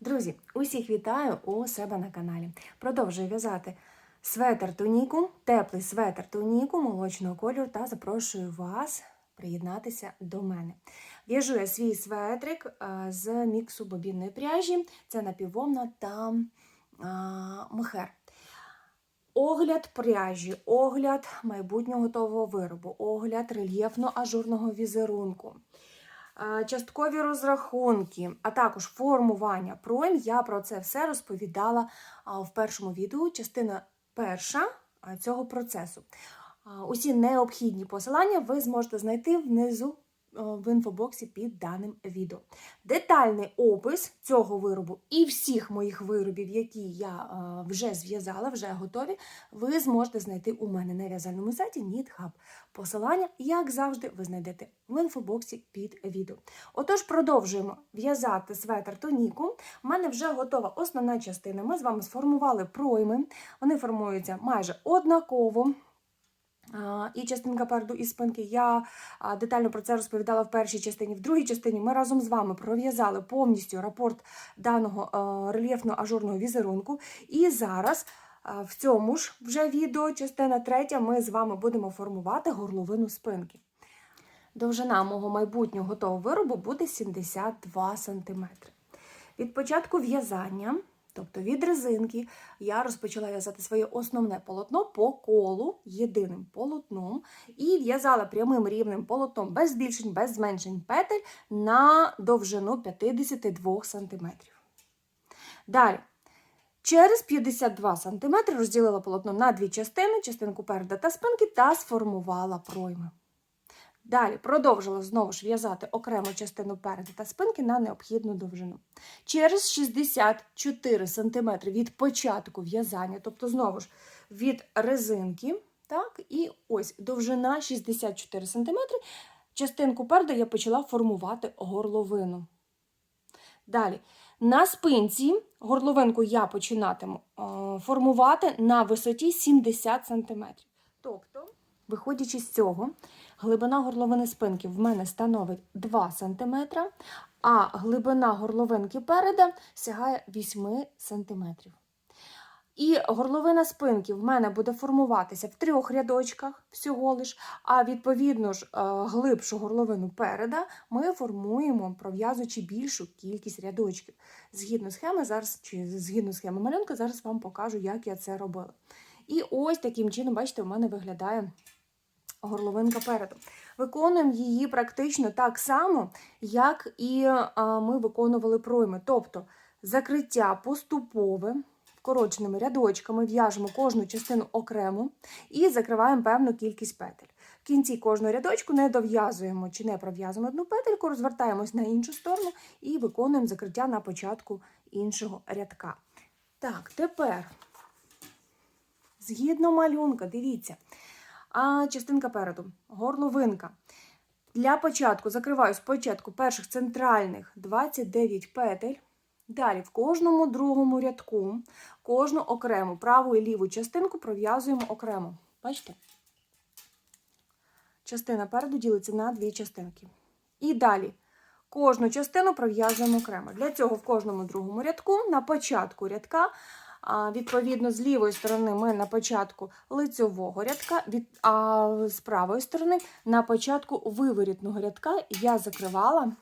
Друзі, усіх вітаю у себе на каналі. Продовжую в'язати светр туніку, теплий светр туніку молочного кольору та запрошую вас приєднатися до мене. В'яжу я свій светрик е, з міксу бобінної пряжі, це напіввовна та а, мохер. Огляд пряжі, огляд майбутнього готового виробу, огляд рельєфно-ажурного візерунку. Е, Часткові розрахунки, а також формування пройм. Я про це все розповідала в першому відео, частина перша цього процесу. Усі необхідні посилання ви зможете знайти внизу е, в інфобоксі під даним відео. Детальний опис цього виробу і всіх моїх виробів, які я е, вже зв'язала, вже готові, ви зможете знайти у мене на в'язальному сайті NeedHub. Посилання, як завжди, ви знайдете в інфобоксі під відео. Отож, продовжуємо в'язати светр тоніку. У мене вже готова основна частина. Ми з вами сформували пройми. Вони формуються майже однаково. І частинка переду і спинки. Я детально про це розповідала в першій частині. В другій частині ми разом з вами пров'язали повністю рапорт даного рельєфно-ажурного візерунку. І зараз в цьому ж вже відео, частина третя, ми з вами будемо формувати горловину спинки. Довжина мого майбутнього готового виробу буде 72 см. Від початку в'язання, тобто від резинки, я розпочала в'язати своє основне полотно по колу єдиним полотном і в'язала прямим рівним полотном без збільшень, без зменшень петель на довжину 52 см. Далі. Через 52 см розділила полотно на дві частини, частинку переда та спинки, та сформувала пройми. Далі продовжила знову ж в'язати окрему частину переду та спинки на необхідну довжину. Через 64 см від початку в'язання, тобто знову ж від резинки, так, і ось довжина 64 см, частинку переду я почала формувати горловину. Далі, на спинці горловинку я починатиму е, формувати на висоті 70 см. Тобто, виходячи з цього, глибина горловини спинки в мене становить 2 см, а глибина горловинки переда сягає 8 см. І горловина спинки в мене буде формуватися в трьох рядочках всього лиш, а відповідно ж е, глибшу горловину переда ми формуємо, пров'язуючи більшу кількість рядочків. Згідно схеми, зараз, чи згідно схеми малюнка, зараз вам покажу, як я це робила. І ось таким чином, бачите, у мене виглядає горловинка переду. Виконуємо її практично так само, як і е, ми виконували пройми. Тобто закриття поступове, вкороченими рядочками, в'яжемо кожну частину окремо і закриваємо певну кількість петель. В кінці кожного рядочку не дов'язуємо чи не пров'язуємо одну петельку, розвертаємось на іншу сторону і виконуємо закриття на початку іншого рядка. Так, тепер, згідно малюнка, дивіться. А частинка переду, горловинка. Для початку закриваю спочатку перших центральних 29 петель. Далі в кожному другому рядку кожну окрему праву і ліву частинку пров'язуємо окремо. Бачите? Частина переду ділиться на дві частинки. І далі кожну частину пров'язуємо окремо. Для цього в кожному другому рядку на початку рядка Відповідно, з лівої сторони ми на початку лицьового рядка, а з правої сторони на початку виворітного рядка я закривала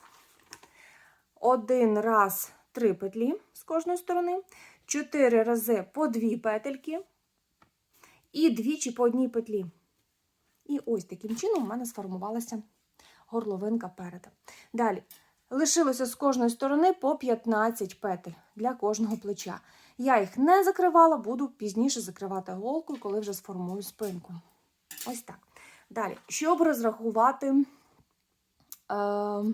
один раз три петлі з кожної сторони, чотири рази по дві петельки і двічі по одній петлі. І ось таким чином у мене сформувалася горловинка переда. Далі. Лишилося з кожної сторони по 15 петель для кожного плеча. Я їх не закривала, буду пізніше закривати голкою, коли вже сформую спинку. Ось так. Далі, щоб розрахувати, е,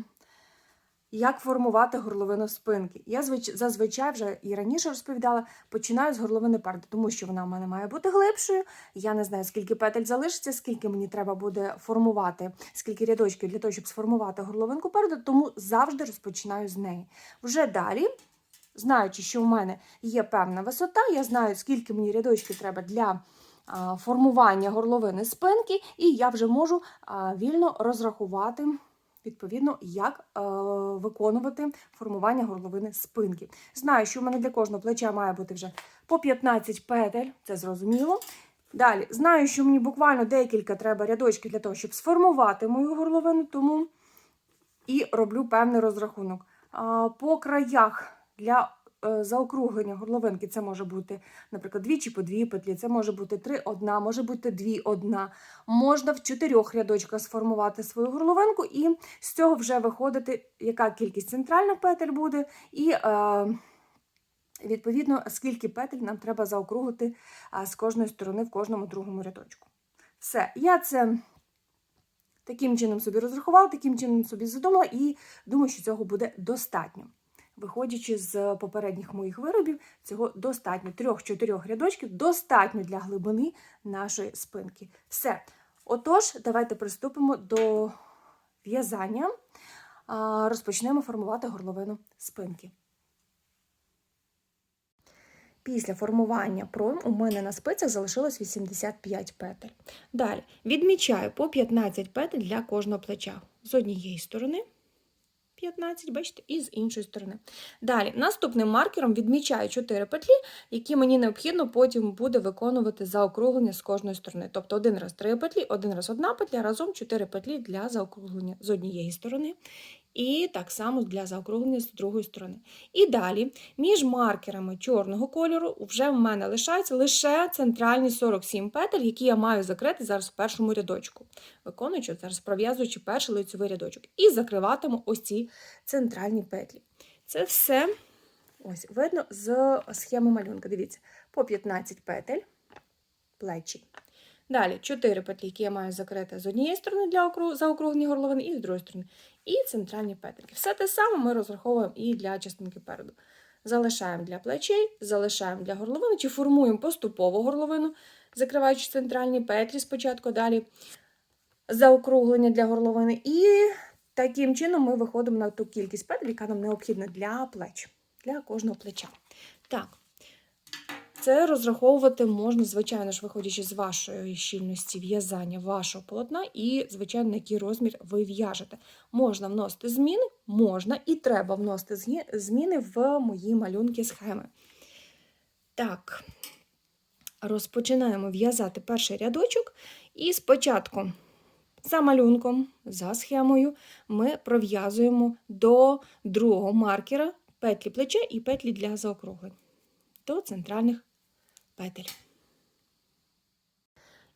як формувати горловину спинки. Я звич- зазвичай вже і раніше розповідала, починаю з горловини переду, тому що вона в мене має бути глибшою. Я не знаю, скільки петель залишиться, скільки мені треба буде формувати, скільки рядочків для того, щоб сформувати горловинку переду, тому завжди розпочинаю з неї. Вже далі знаючи, що в мене є певна висота, я знаю, скільки мені рядочків треба для формування горловини спинки, і я вже можу вільно розрахувати відповідно, як е, виконувати формування горловини спинки. Знаю, що в мене для кожного плеча має бути вже по 15 петель, це зрозуміло. Далі, знаю, що мені буквально декілька треба рядочків для того, щоб сформувати мою горловину, тому і роблю певний розрахунок. По краях для е, заокруглення горловинки це може бути, наприклад, дві чи по дві петлі, це може бути три одна, може бути дві одна. Можна в чотирьох рядочках сформувати свою горловинку, і з цього вже виходити, яка кількість центральних петель буде, і е, відповідно, скільки петель нам треба заокруглити з кожної сторони в кожному другому рядочку. Все, я це таким чином собі розрахувала, таким чином собі задумала, і думаю, що цього буде достатньо. Виходячи з попередніх моїх виробів, цього достатньо. Трьох-чотирьох рядочків достатньо для глибини нашої спинки. Все. Отож, давайте приступимо до в'язання. Розпочнемо формувати горловину спинки. Після формування пройм у мене на спицях залишилось 85 петель. Далі відмічаю по 15 петель для кожного плеча. З однієї сторони 15, бачите, і з іншої сторони. Далі, наступним маркером відмічаю 4 петлі, які мені необхідно потім буде виконувати заокруглення з кожної сторони. Тобто один раз 3 петлі, один раз одна петля, разом 4 петлі для заокруглення з однієї сторони. І так само для заокруглення з другої сторони. І далі, між маркерами чорного кольору, вже в мене лишаються лише центральні 47 петель, які я маю закрити зараз в першому рядочку, виконуючи зараз пров'язуючи перший лицьовий рядочок. І закриватиму ось ці центральні петлі. Це все ось видно з схеми малюнка. Дивіться, по 15 петель, плечі. Далі 4 петлі, які я маю закрити з однієї сторони для округ... заокруглення горловини, і з другої сторони. І центральні петельки. Все те саме ми розраховуємо і для частинки переду. Залишаємо для плечей, залишаємо для горловини, чи формуємо поступово горловину, закриваючи центральні петлі спочатку, далі заокруглення для горловини. І таким чином ми виходимо на ту кількість петель, яка нам необхідна для плеч, для кожного плеча. Так. Це розраховувати можна, звичайно ж, виходячи з вашої щільності в'язання вашого полотна, і, звичайно, на який розмір ви в'яжете. Можна вносити зміни, можна і треба вносити зміни в мої малюнки схеми. Так, розпочинаємо в'язати перший рядочок, і спочатку. За малюнком, за схемою, ми пров'язуємо до другого маркера петлі плеча і петлі для заокруглень до центральних петель.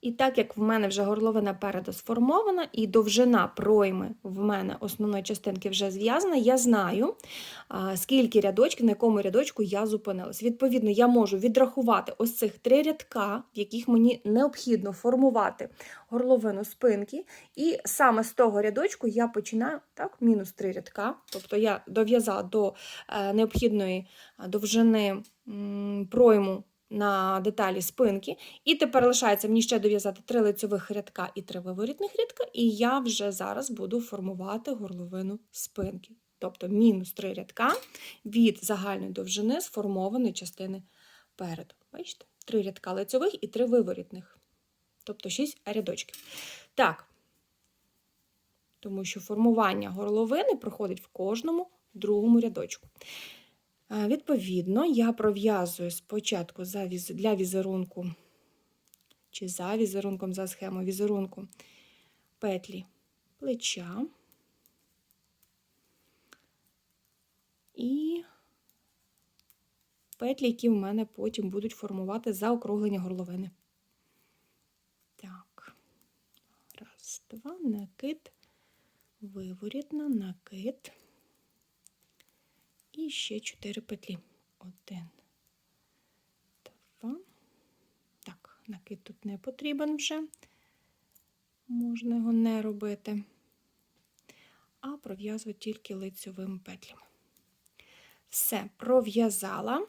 І так як в мене вже горловина переду сформована, і довжина пройми в мене основної частинки вже зв'язана, я знаю, скільки рядочків, на якому рядочку я зупинилась. Відповідно, я можу відрахувати ось цих три рядка, в яких мені необхідно формувати горловину спинки. І саме з того рядочку я починаю так, мінус три рядка. Тобто я дов'язала до е, необхідної довжини пройму на деталі спинки. І тепер лишається мені ще дов'язати три лицьових рядка і три виворітних рядка, і я вже зараз буду формувати горловину спинки. Тобто мінус три рядка від загальної довжини сформованої частини переду. Бачите? Три рядка лицьових і три виворітних. Тобто 6 рядочків. Так, тому що формування горловини проходить в кожному другому рядочку. Відповідно, я пров'язую спочатку для візерунку, чи за візерунком, за схемою візерунку петлі плеча і петлі, які в мене потім будуть формувати заокруглення горловини. Так, раз, два, накид, виворітна, накид. І ще 4 петлі. Один, два. Так, накид тут не потрібен вже, можна його не робити, а пров'язувати тільки лицьовими петлями. Все, пров'язала.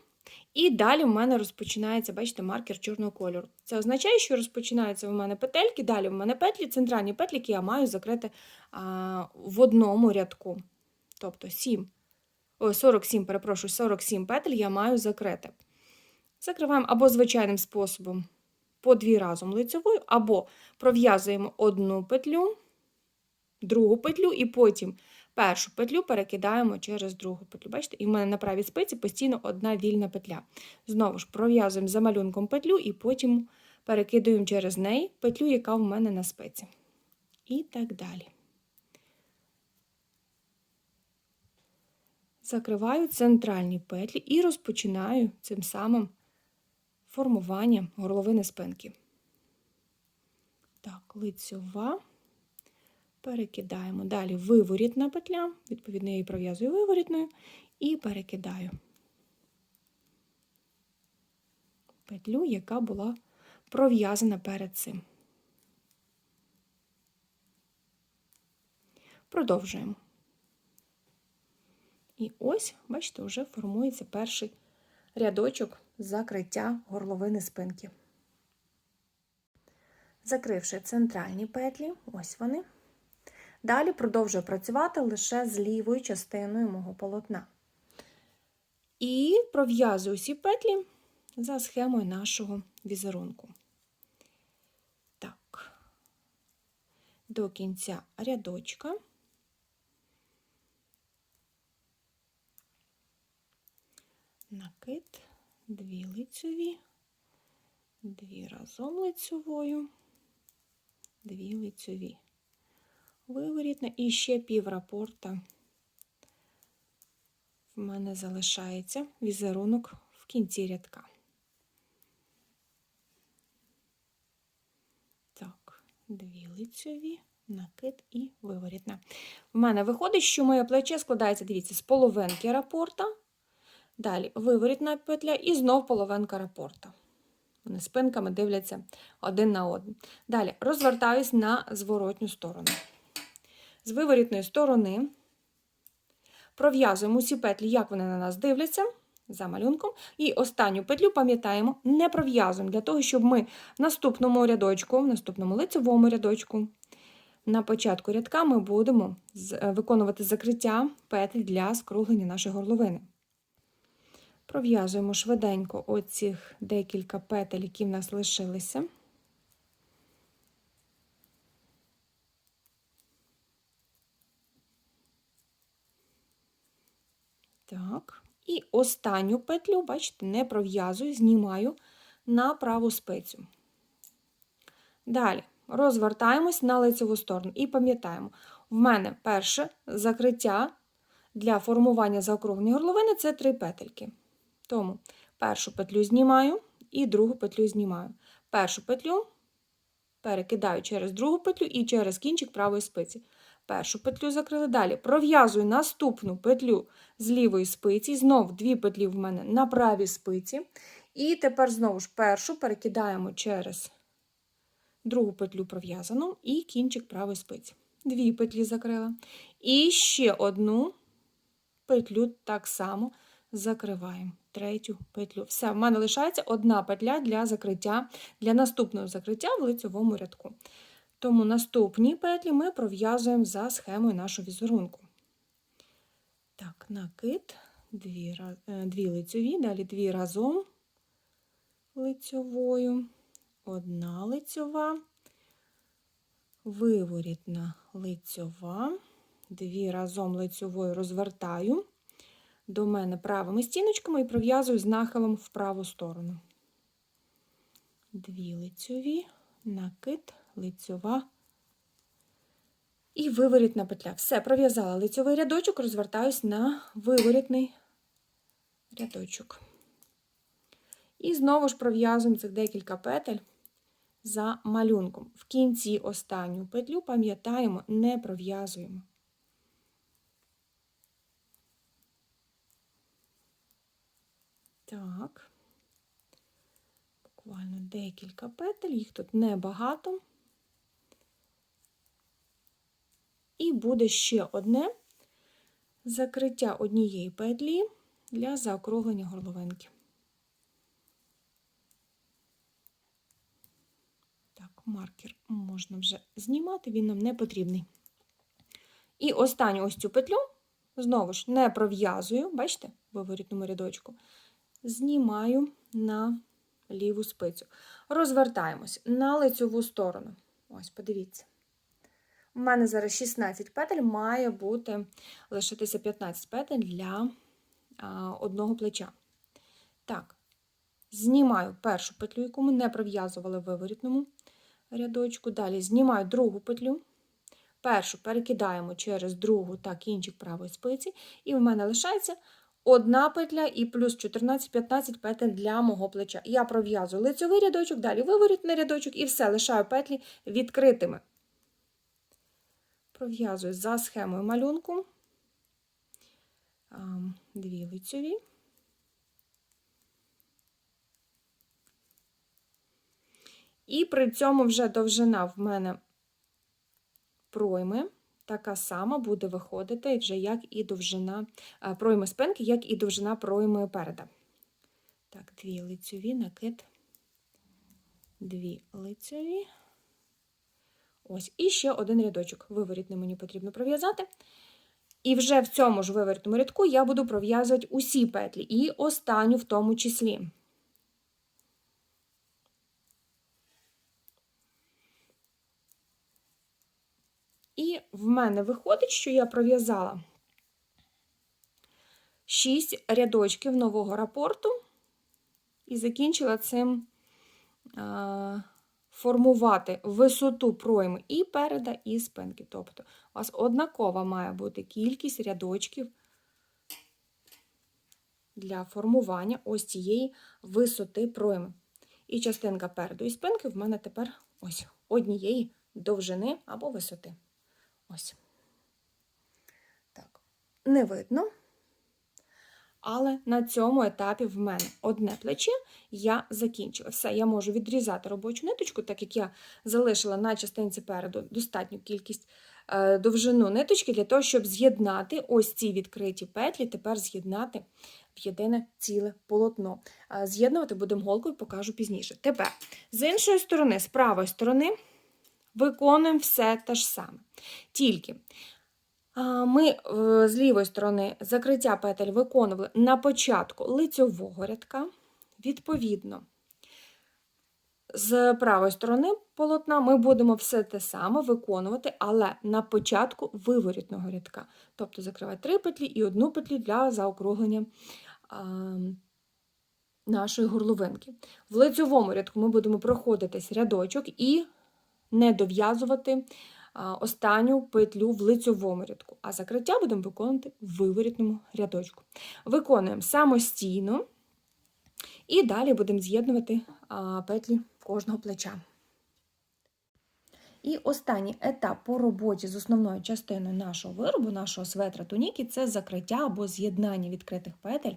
І далі в мене розпочинається, бачите, маркер чорного кольору. Це означає, що розпочинаються в мене петельки, далі в мене петлі, центральні петлі, які я маю закрити а, в одному рядку. Тобто 7 о, 47, перепрошую, 47 петель я маю закрити. Закриваємо або звичайним способом по дві разом лицевою, або пров'язуємо одну петлю, другу петлю і потім першу петлю перекидаємо через другу петлю. Бачите, і в мене на правій спиці постійно одна вільна петля. Знову ж пров'язуємо за малюнком петлю і потім перекидуємо через неї петлю, яка в мене на спиці. І так далі. Закриваю центральні петлі і розпочинаю цим самим формування горловини спинки. Так, лицьова. Перекидаємо. Далі виворітна петля, відповідно, я її пров'язую виворітною і перекидаю петлю, яка була пров'язана перед цим. Продовжуємо. І ось, бачите, вже формується перший рядочок закриття горловини спинки. Закривши центральні петлі, ось вони. Далі продовжую працювати лише з лівою частиною мого полотна. І пров'язую всі петлі за схемою нашого візерунку. Так, до кінця рядочка. Накид, дві лицьові, дві разом лицьовою, дві лицьові виворітна і ще пів рапорта в мене залишається візерунок в кінці рядка. Так, дві лицьові, накид і виворітна. В мене виходить, що моє плече складається, дивіться, з половинки рапорта, далі виворітна петля і знов половинка рапорта. Вони спинками дивляться один на один. Далі розвертаюсь на зворотню сторону з виворітної сторони пров'язуємо усі петлі, як вони на нас дивляться, за малюнком. І останню петлю, пам'ятаємо, не пров'язуємо для того, щоб ми в наступному рядочку, в наступному лицевому рядочку, на початку рядка ми будемо е, виконувати закриття петль для скруглення нашої горловини. Пров'язуємо швиденько оцих декілька петель, які в нас лишилися. Так. І останню петлю, бачите, не пров'язую, знімаю на праву спицю. Далі розвертаємось на лицеву сторону і пам'ятаємо, в мене перше закриття для формування заокруглення горловини це три петельки. Тому першу петлю знімаю і другу петлю знімаю. Першу петлю перекидаю через другу петлю і через кінчик правої спиці. Першу петлю закрили. Далі пров'язую наступну петлю з лівої спиці, знов дві петлі в мене на правій спиці. І тепер знову ж першу перекидаємо через другу петлю пров'язану і кінчик правої спиці. Дві петлі закрила. І ще одну петлю так само закриваємо. Третю петлю. Все, в мене лишається одна петля для закриття, для наступного закриття в лицевому рядку. Тому наступні петлі ми пров'язуємо за схемою нашого візерунку. Так, накид, дві, е, дві лицьові, далі дві разом лицьовою, одна лицьова, виворітна лицьова, дві разом лицьовою розвертаю до мене правими стіночками і пров'язую з нахилом в праву сторону. Дві лицьові, накид, лицьова і виворітна петля. Все, пров'язала лицьовий рядочок, розвертаюсь на виворітний рядочок. І знову ж пров'язуємо цих декілька петель за малюнком. В кінці останню петлю, пам'ятаємо, не пров'язуємо. Так, буквально декілька петель, їх тут небагато. І буде ще одне закриття однієї петлі для заокруглення горловинки. Так, маркер можна вже знімати, він нам не потрібний. І останню ось цю петлю, знову ж, не пров'язую, бачите, виворітному рядочку, знімаю на ліву спицю. Розвертаємось на лицеву сторону. Ось, подивіться. У мене зараз 16 петель, має бути лишитися 15 петель для а, одного плеча. Так, знімаю першу петлю, яку ми не пров'язували в виворітному рядочку. Далі знімаю другу петлю. Першу перекидаємо через другу та кінчик правої спиці, і в мене лишається одна петля і плюс 14-15 петель для мого плеча. Я пров'язую лицьовий рядочок, далі виворітний рядочок і все, лишаю петлі відкритими. Пров'язую за схемою малюнку дві лицьові. І при цьому вже довжина в мене пройми така сама буде виходити вже як і довжина пройми спинки, як і довжина пройми переда. Так, дві лицьові, накид, дві лицьові. Ось, і ще один рядочок. Виворітний мені потрібно пров'язати. І вже в цьому ж виворітному рядку я буду пров'язувати усі петлі, і останню в тому числі. І в мене виходить, що я пров'язала 6 рядочків нового рапорту і закінчила цим а, формувати висоту пройми і переда, і спинки. Тобто, у вас однакова має бути кількість рядочків для формування ось цієї висоти пройми. І частинка переду і спинки в мене тепер ось однієї довжини або висоти. Ось. Так, не видно. Але на цьому етапі в мене одне плече я закінчила. Все, я можу відрізати робочу ниточку, так як я залишила на частинці переду достатню кількість е, довжину ниточки для того, щоб з'єднати ось ці відкриті петлі, тепер з'єднати в єдине ціле полотно. Е, З'єднувати будемо голкою, покажу пізніше. Тепер, з іншої сторони, з правої сторони, виконуємо все те ж саме. Тільки ми е, з лівої сторони закриття петель виконували на початку лицьового рядка. Відповідно, з правої сторони полотна ми будемо все те саме виконувати, але на початку виворітного рядка. Тобто закривати три петлі і одну петлю для заокруглення а, нашої горловинки. В лицьовому рядку ми будемо проходитись рядочок і не дов'язувати останню петлю в лицьовому рядку, а закриття будемо виконувати в виворітному рядочку. Виконуємо самостійно і далі будемо з'єднувати петлі кожного плеча. І останній етап по роботі з основною частиною нашого виробу, нашого светра туніки, це закриття або з'єднання відкритих петель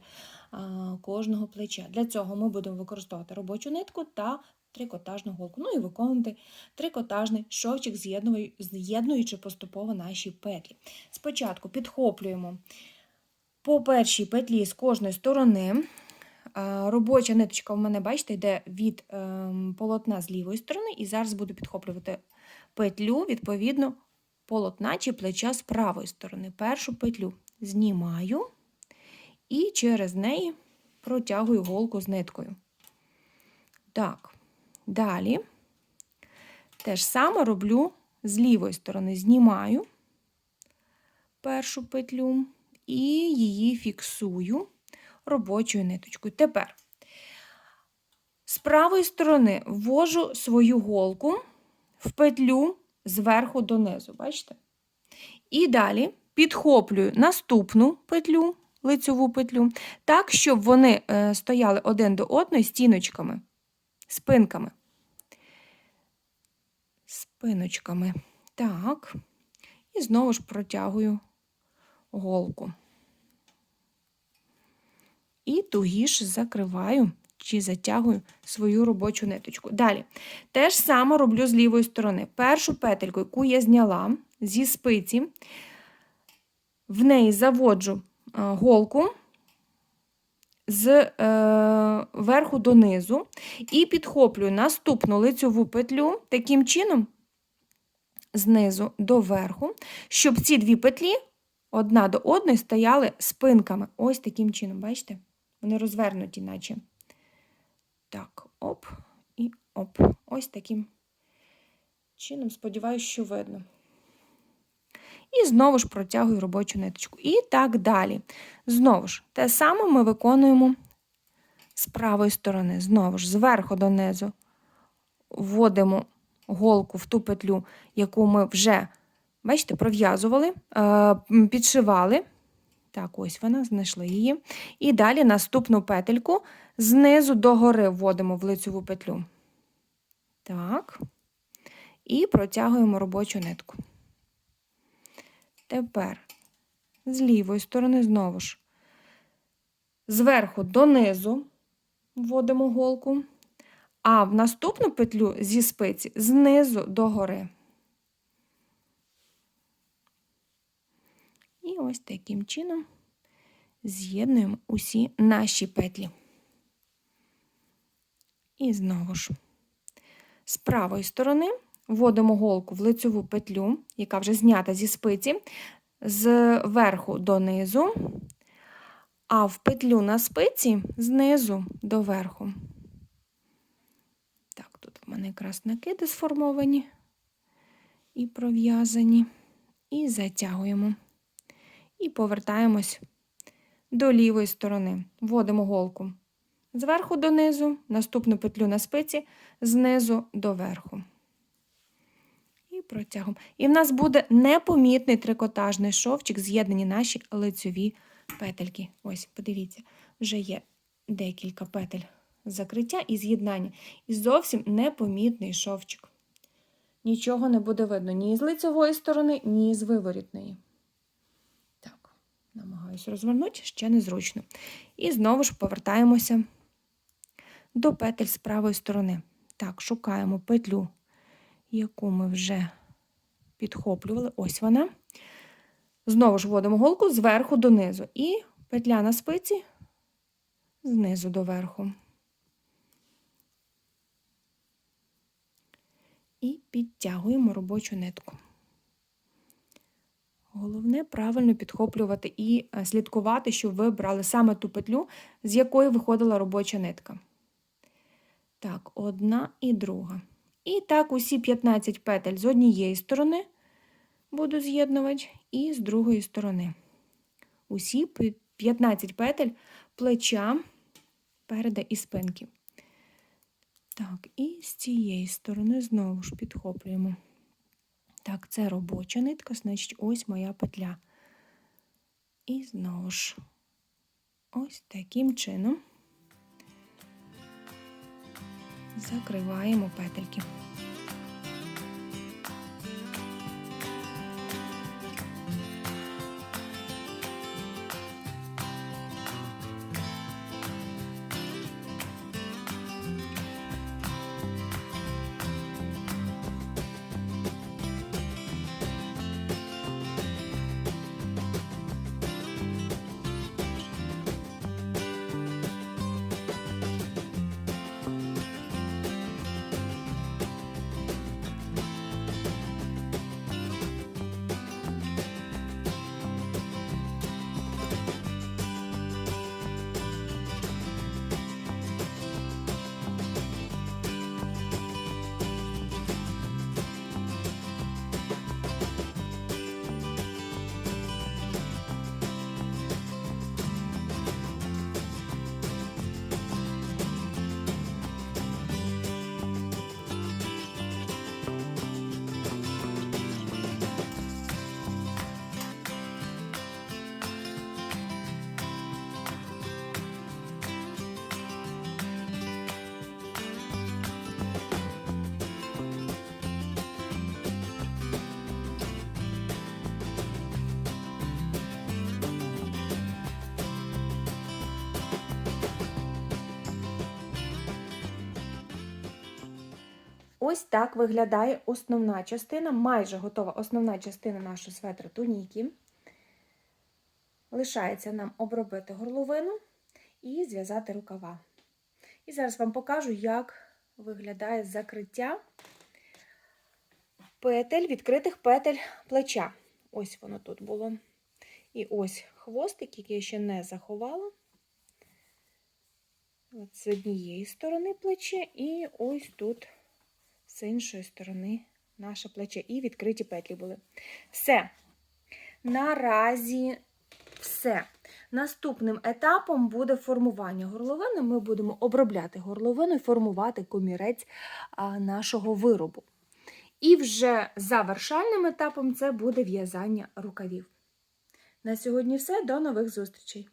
кожного плеча. Для цього ми будемо використовувати робочу нитку та трикотажну голку. Ну і виконувати трикотажний шовчик, з'єднуючи- поступово наші петлі. Спочатку підхоплюємо по першій петлі з кожної сторони. Робоча ниточка в мене, бачите, йде від ем, полотна з лівої сторони, і зараз буду підхоплювати петлю, відповідно, полотна чи плеча з правої сторони. Першу петлю знімаю і через неї протягую голку з ниткою. Так, далі те ж саме роблю з лівої сторони, знімаю першу петлю і її фіксую робочою ниточкою. Тепер з правої сторони ввожу свою голку в петлю зверху донизу, бачите? І далі підхоплюю наступну петлю, лицьову петлю, так, щоб вони е, стояли один до одної стіночками, спинками. Спиночками. Так. І знову ж протягую голку. І тугіше закриваю чи затягую свою робочу ниточку. Далі, те ж саме роблю з лівої сторони. Першу петельку, яку я зняла зі спиці, в неї заводжу е, голку з е, верху донизу і підхоплюю наступну лицьову петлю таким чином, знизу до верху, щоб ці дві петлі одна до одної стояли спинками. Ось таким чином, бачите? Вони розвернуті, наче. Так, оп і оп. Ось таким чином, сподіваюся, що видно. І знову ж протягую робочу ниточку. І так далі. Знову ж, те саме ми виконуємо з правої сторони. Знову ж, зверху донизу вводимо голку в ту петлю, яку ми вже, бачите, пров'язували, е, підшивали. Так, ось вона, знайшли її. І далі наступну петельку знизу догори вводимо в лицеву петлю. Так. І протягуємо робочу нитку. Тепер з лівої сторони знову ж зверху донизу вводимо голку, а в наступну петлю зі спиці знизу догори. І ось таким чином з'єднуємо усі наші петлі. І знову ж з правої сторони вводимо голку в лицеву петлю, яка вже знята зі спиці, з верху донизу, а в петлю на спиці знизу до верху. Так, тут в мене якраз накиди сформовані і пров'язані. І затягуємо. І повертаємось до лівої сторони. Вводимо голку зверху донизу, наступну петлю на спиці, знизу до верху. І. І в нас буде непомітний трикотажний шовчик, з'єднані наші лицьові петельки. Ось, подивіться, вже є декілька петель закриття і з'єднання. І зовсім непомітний шовчик. Нічого не буде видно ні з лицевої сторони, ні з виворітної. Так, намагаюся розвернути, ще незручно. І знову ж повертаємося до петель з правої сторони. Так, шукаємо петлю, яку ми вже підхоплювали. Ось вона. Знову ж вводимо голку зверху донизу. І петля на спиці знизу до верху. І підтягуємо робочу нитку. Головне правильно підхоплювати і е, слідкувати, щоб ви брали саме ту петлю, з якої виходила робоча нитка. Так, одна і друга. І так, усі 15 петель з однієї сторони буду з'єднувати, і з другої сторони. Усі 15 петель плеча переда і спинки. Так, і з цієї сторони знову ж підхоплюємо. Так, це робоча нитка, значить, ось моя петля. І знову ж ось таким чином закриваємо петельки. Ось так виглядає основна частина, майже готова основна частина нашого светра туніки. Лишається нам обробити горловину і зв'язати рукава. І зараз вам покажу, як виглядає закриття петель, відкритих петель плеча. Ось воно тут було. І ось хвостик, який я ще не заховала. От з однієї сторони плече, і ось тут з іншої сторони наше плече. І відкриті петлі були. Все. наразі все. Наступним етапом буде формування горловини. Ми будемо обробляти горловину і формувати комірець нашого виробу. І вже завершальним етапом це буде в'язання рукавів. На сьогодні все. До нових зустрічей!